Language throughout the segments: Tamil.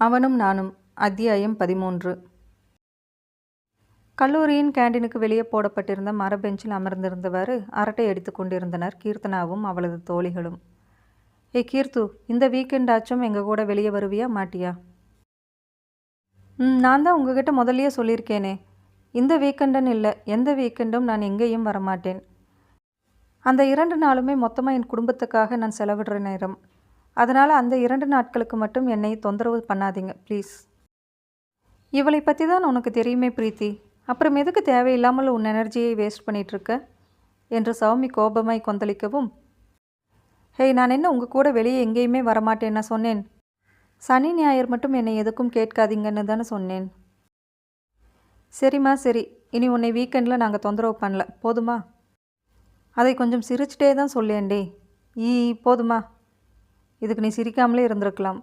அவனும் நானும். அத்தியாயம் பதிமூன்று. கல்லூரியின் கேண்டீனுக்கு வெளியே போடப்பட்டிருந்த மரபெஞ்சில் அமர்ந்திருந்தவாறு அரட்டை அடித்து கொண்டிருந்தனர் கீர்த்தனாவும் அவளது தோழிகளும். ஏ கீர்த்து இந்த வீக்கெண்ட் ஆச்சும் எங்கள் கூட வெளியே வருவியா மாட்டியா? ம் நான் தான் உங்ககிட்ட முதல்லயே சொல்லியிருக்கேனே. இந்த வீக்கெண்டுன்னு இல்லை எந்த வீக்கெண்டும் நான் எங்கேயும் வரமாட்டேன். அந்த இரண்டு நாளுமே மொத்தமாக என் குடும்பத்துக்காக நான் செலவிடுற நேரம். அதனால் அந்த இரண்டு நாட்களுக்கு மட்டும் என்னை தொந்தரவு பண்ணாதீங்க ப்ளீஸ் இவளை பற்றி தான் உனக்கு தெரியுமே பிரீத்தி. அப்புறம் எதுக்கு தேவையில்லாமல் உன் எனர்ஜியை வேஸ்ட் பண்ணிகிட்ருக்க என்று சௌமி கோபமாய் கொந்தளிக்கவும் ஹேய் நான் என்ன உங்கள் கூட வெளியே எங்கேயுமே வரமாட்டேன் நான் சொன்னேன்? சனி ஞாயிறு மட்டும் என்னை எதுக்கும் கேட்காதீங்கன்னு தானே சொன்னேன். சரிம்மா சரி. இனி உன்னை வீக்கெண்டில் நாங்கள் தொந்தரவு பண்ணல. போதுமா? அதை கொஞ்சம் சிரிச்சிட்டே தான் சொல்லேன்டே ஈ போதுமா? இதுக்கு நீ சிரிக்காமலே இருந்திருக்கலாம்.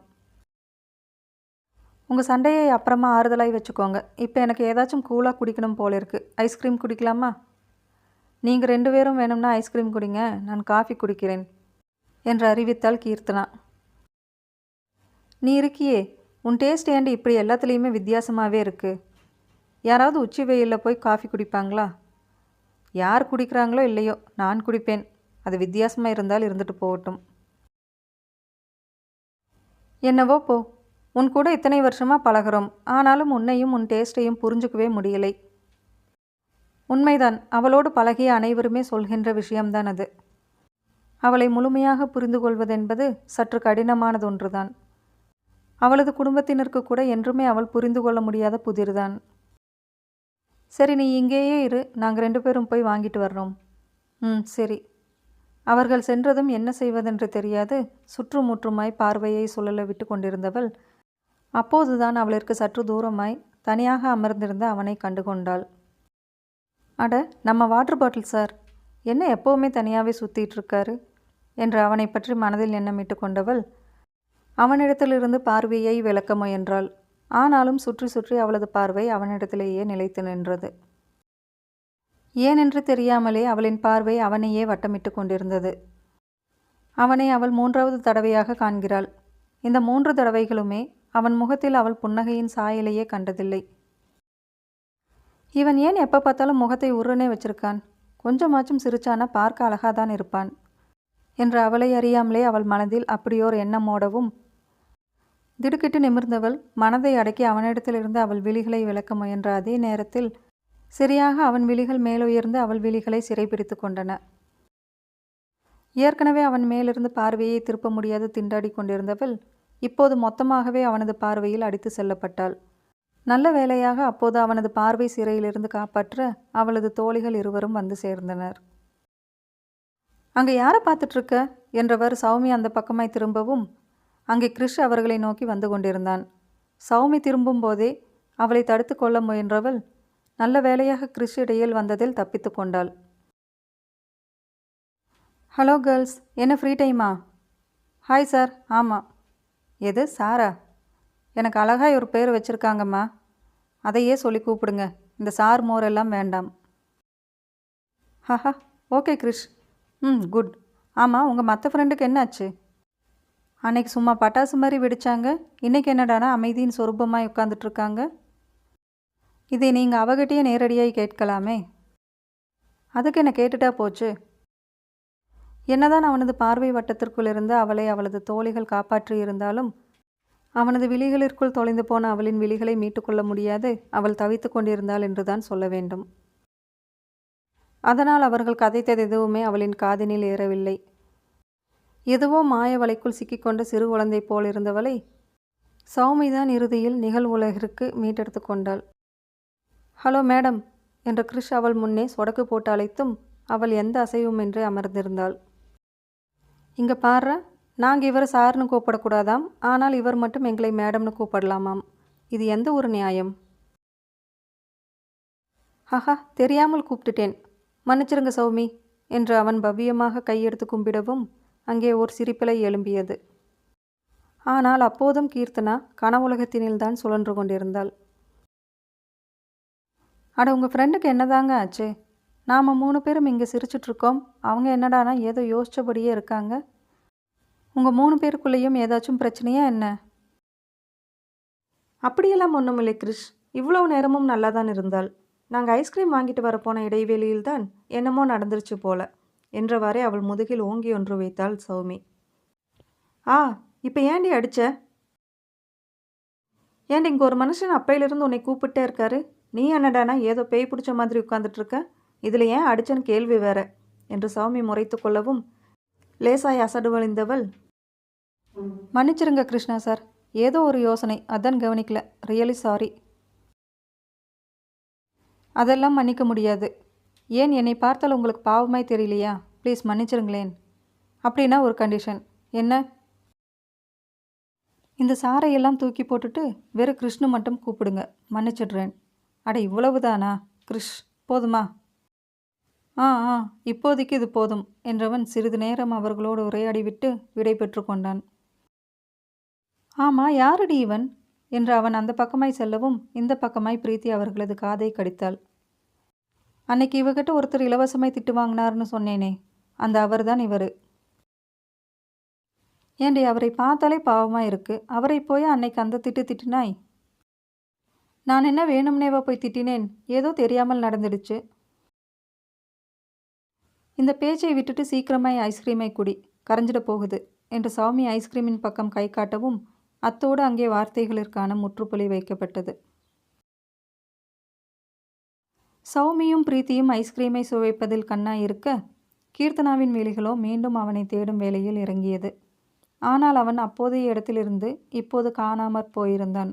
உங்கள் சண்டையை அப்புறமா ஆறுதலாகி வச்சுக்கோங்க. இப்போ எனக்கு ஏதாச்சும் கூலாக குடிக்கணும் போல இருக்குது ஐஸ்கிரீம் குடிக்கலாமா? நீங்கள் ரெண்டு பேரும் வேணும்னா ஐஸ்கிரீம் குடிங்க. நான் காஃபி குடிக்கிறேன் என்று அறிவித்தாள் கீர்த்தனா. நீ இருக்கியே. உன் டேஸ்ட் ஏண்டி இப்படி எல்லாத்துலேயுமே வித்தியாசமாகவே இருக்குது யாராவது உச்சி வெயிலில் போய் காஃபி குடிப்பாங்களா? யார் குடிக்கிறாங்களோ இல்லையோ நான் குடிப்பேன். அது வித்தியாசமாக இருந்தால் இருந்துட்டு போகட்டும். என்னவோ போ. உன் கூட இத்தனை வருஷமாக பழகுறோம். ஆனாலும் உன்னையும் உன் டேஸ்ட்டையும் புரிஞ்சுக்கவே முடியலை. உண்மைதான். அவளோடு பழகிய அனைவருமே சொல்கின்ற விஷயம்தான் அது. அவளை முழுமையாக புரிந்து கொள்வதென்பது சற்று கடினமானது ஒன்றுதான். அவளது குடும்பத்தினருக்கு கூட என்றுமே அவள் புரிந்து கொள்ள முடியாத புதிர்தான். சரி நீ இங்கேயே இரு. நாங்கள் ரெண்டு பேரும் போய் வாங்கிட்டு வர்றோம். ம் சரி. அவர்கள் சென்றதும் என்ன செய்வதென்று தெரியாது. சுற்றுமுற்றுமாய் பார்வையை சுழல விட்டு கொண்டிருந்தவள். அப்போதுதான் அவளிற்கு சற்று தூரமாய் தனியாக அமர்ந்திருந்த அவனை கண்டுகொண்டாள். அட நம்ம வாட்டர் பாட்டில் சார். என்ன எப்போவுமே தனியாகவே சுற்றிட்டு இருக்காரு என்று அவனை பற்றி மனதில் எண்ணமிட்டு கொண்டவள். அவனிடத்திலிருந்து பார்வையை விளக்க முயன்றாள். ஆனாலும் சுற்றி சுற்றி அவளது பார்வை அவனிடத்திலேயே நிலைத்து நின்றது. ஏனென்று தெரியாமலே அவளின் பார்வை அவனையே வட்டமிட்டு கொண்டிருந்தது. அவனை அவள் மூன்றாவது தடவையாக காண்கிறாள். இந்த மூன்று தடவைகளுமே அவன் முகத்தில் அவள் புன்னகையின் சாயலையே கண்டதில்லை. இவன் ஏன் எப்போ பார்த்தாலும் முகத்தை உருனே வச்சிருக்கான்? கொஞ்சமாச்சும் சிரிச்சானா பார்க்க அழகாதான் இருப்பான் என்று அவளை அறியாமலே அவள் மனதில் அப்படியோர் எண்ணம் ஓடவும் திடுக்கிட்டு நிமிர்ந்தவள் மனதை அடக்கி அவனிடத்திலிருந்து அவள் விழிகளை விளக்க முயன்ற அதே நேரத்தில் சரியாக அவன் விழிகள் மேலுயர்ந்து அவள் விழிகளை சிறைபிடித்து கொண்டன. ஏற்கனவே அவன் மேலிருந்து பார்வையை திருப்ப முடியாது திண்டாடி கொண்டிருந்தவள் இப்போது மொத்தமாகவே அவனது பார்வையில் அடித்து செல்லப்பட்டாள். நல்ல வேளையாக அப்போது அவனது பார்வை சிறையிலிருந்து காப்பாற்ற அவளது தோழிகள் இருவரும் வந்து சேர்ந்தனர். அங்கே யாரை பார்த்துட்ருக்க என்றவர் சௌமி அந்த பக்கமாய் திரும்பவும் அங்கே கிறிஷ் அவர்களை நோக்கி வந்து கொண்டிருந்தான். சௌமி திரும்பும் போதே அவளை தடுத்து கொள்ள முயன்றவள் நல்ல வேலையாக கிறிஷ் இடையில் வந்ததில் தப்பித்து கொண்டாள். ஹலோ கேர்ள்ஸ் என்ன ஃப்ரீ டைமா? ஹாய் சார் ஆமாம் எது சாரா? எனக்கு அழகாக ஒரு பேர் வச்சுருக்காங்கம்மா. அதையே சொல்லி கூப்பிடுங்க. இந்த சார் மோர் எல்லாம் வேண்டாம். ஹஹா ஓகே கிரிஷ். ம் குட். ஆமாம் உங்கள் மற்ற ஃப்ரெண்டுக்கு என்னாச்சு? அன்னைக்கு சும்மா பட்டாசு மாதிரி வெடிச்சாங்க. இன்றைக்கி என்னடானா அமைதியின் சொரூபமாக உட்காந்துட்ருக்காங்க இதை நீங்கள் அவகிட்டயே நேரடியாக கேட்கலாமே? அதுக்கு என்ன கேட்டுட்டா போச்சு. என்னதான் அவனது பார்வை வட்டத்திற்குள் இருந்து அவளை அவளது தோழிகள் காப்பாற்றி இருந்தாலும் அவனது விழிகளிற்குள் தொலைந்து போன அவளின் விழிகளை மீட்டுக்கொள்ள முடியாது அவள் தவித்து கொண்டிருந்தாள் என்றுதான் சொல்ல வேண்டும். அதனால் அவர்கள் கதைத்தது எதுவுமே அவளின் காதினில் ஏறவில்லை. எதுவோ மாய வலைக்குள் சிக்கிக்கொண்ட சிறு குழந்தை போல் இருந்தவளை சௌமிதான் இறுதியில் நிகழ்வுலகிற்கு மீட்டெடுத்து கொண்டாள். ஹலோ மேடம் என்று கிறிஷ் அவள் முன்னே சொடக்கு போட்டு அழைத்தும் அவள் எந்த அசைவுமின்றி அமர்ந்திருந்தாள். இங்கே பாரு நாங்கள் இவரை சார்னு கூப்பிடக்கூடாதாம் ஆனால் இவர் மட்டும் எங்களை மேடம்னு கூப்பிடலாமாம். இது எந்த ஒரு நியாயம்? ஹஹா தெரியாமல் கூப்பிட்டுட்டேன். மன்னிச்சிருங்க சௌமி என்று அவன் பவ்யமாக கையெடுத்து கும்பிடவும் அங்கே ஓர் சிரிப்பிலை எழும்பியது. ஆனால் அப்போதும் கீர்த்தனா கனவுலகத்தினில்தான் சுழன்று கொண்டிருந்தாள். அட உங்கள் ஃப்ரெண்டுக்கு என்னதாங்க ஆச்சு? நாம் மூணு பேரும் இங்கே சிரிச்சிட்ருக்கோம் அவங்க என்னடானா ஏதோ யோசித்தபடியே இருக்காங்க. உங்கள் மூணு பேருக்குள்ளேயும் ஏதாச்சும் பிரச்சனையா என்ன? அப்படியெல்லாம் ஒன்றுமில்லை கிரிஷ். இவ்வளோ நேரமும் நல்லா தான் இருந்தாள் நாங்கள் ஐஸ்கிரீம் வாங்கிட்டு வரப்போன இடைவெளியில்தான் என்னமோ நடந்துருச்சு போல. என்றவாறே அவள் முதுகில் ஓங்கி ஒன்று வைத்தாள் சௌமி. ஆ இப்போ ஏண்டி அடித்த ஏண்டி இங்கே ஒரு மனுஷன் அப்பையிலிருந்து உன்னை கூப்பிட்டே இருக்காரு? நீ என்னடானா ஏதோ பேய் பிடிச்ச மாதிரி உட்காந்துட்டு இருக்க இதில் ஏன் அடிச்சன் கேள்வி வேற? என்று சௌமி முறைத்து கொள்ளவும் லேசாய் அசடு வழிந்தவள் மன்னிச்சிருங்க கிருஷ்ணா சார் ஏதோ ஒரு யோசனை அதான் கவனிக்கல ரியலி சாரி அதெல்லாம் மன்னிக்க முடியாது. ஏன் என்னை பார்த்தால் உங்களுக்கு பாவமாய் தெரியலையா? ப்ளீஸ் மன்னிச்சிருங்களேன். அப்படின்னா ஒரு கண்டிஷன் என்ன? இந்த சாரையெல்லாம் தூக்கி போட்டுட்டு வெறும் கிருஷ்ணு மட்டும் கூப்பிடுங்க. மன்னிச்சிடுறேன். அட இவ்வளவுதானா? கிருஷ் போதுமா? ஆ ஆ இப்போதைக்கு இது போதும் என்றவன் சிறிது நேரம் அவர்களோடு உரையாடிவிட்டு விடை பெற்று கொண்டான். ஆமா யாரடி இவன்? என்று அவன் அந்த பக்கமாய் செல்லவும் இந்த பக்கமாய் பிரீத்தி அவர்களது காதை கடித்தாள். அன்னைக்கு இவகிட்ட ஒருத்தர் இலவசமாய் திட்டு வாங்கினார்னு சொன்னேனே அந்த அவர்தான் இவர். ஏண்டி அவரை பார்த்தாலே பாவமாக இருக்கு அவரை போய் அன்னைக்கு அந்த திட்டு திட்டுனாய்? நான் என்ன வேணும்னேவா போய் திட்டினேன். ஏதோ தெரியாமல் நடந்துடுச்சு. இந்த பேச்சை விட்டுட்டு சீக்கிரமாய் ஐஸ்கிரீமை குடி. கரைஞ்சிட போகுது என்று சௌமி ஐஸ்கிரீமின் பக்கம் கை காட்டவும் அத்தோடு அங்கே வார்த்தைகளிற்கான முற்றுப்புள்ளி வைக்கப்பட்டது. சௌமியும் பிரீத்தியும் ஐஸ்கிரீமை சுவைப்பதில் கண்ணா இருக்க கீர்த்தனாவின் விழிகளோ மீண்டும் அவனை தேடும் வேலையில் இறங்கியது. ஆனால் அவன் அப்போதைய இடத்திலிருந்து இப்போது காணாமற் போயிருந்தான்.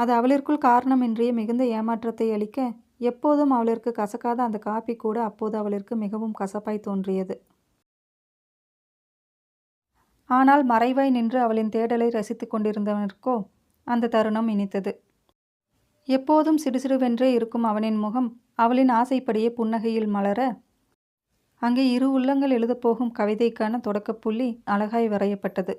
அது அவளிற்குள் காரணமின்றியே மிகுந்த ஏமாற்றத்தை அளிக்க எப்போதும் அவளிற்கு கசக்காத அந்த காப்பி கூட அப்போது அவளிற்கு மிகவும் கசப்பாய் தோன்றியது. ஆனால் மறைவாய் நின்று அவளின் தேடலை ரசித்துக் கொண்டிருந்தவனுக்கோ அந்த தருணம் இனித்தது. எப்போதும் சிடுசிடுவென்றே இருக்கும் அவனின் முகம் அவளின் ஆசைப்படியே புன்னகையில் மலர அங்கே இரு உள்ளங்கள் எழுதப்போகும் கவிதைக்கான தொடக்கப்புள்ளி அழகாய் வரையப்பட்டது.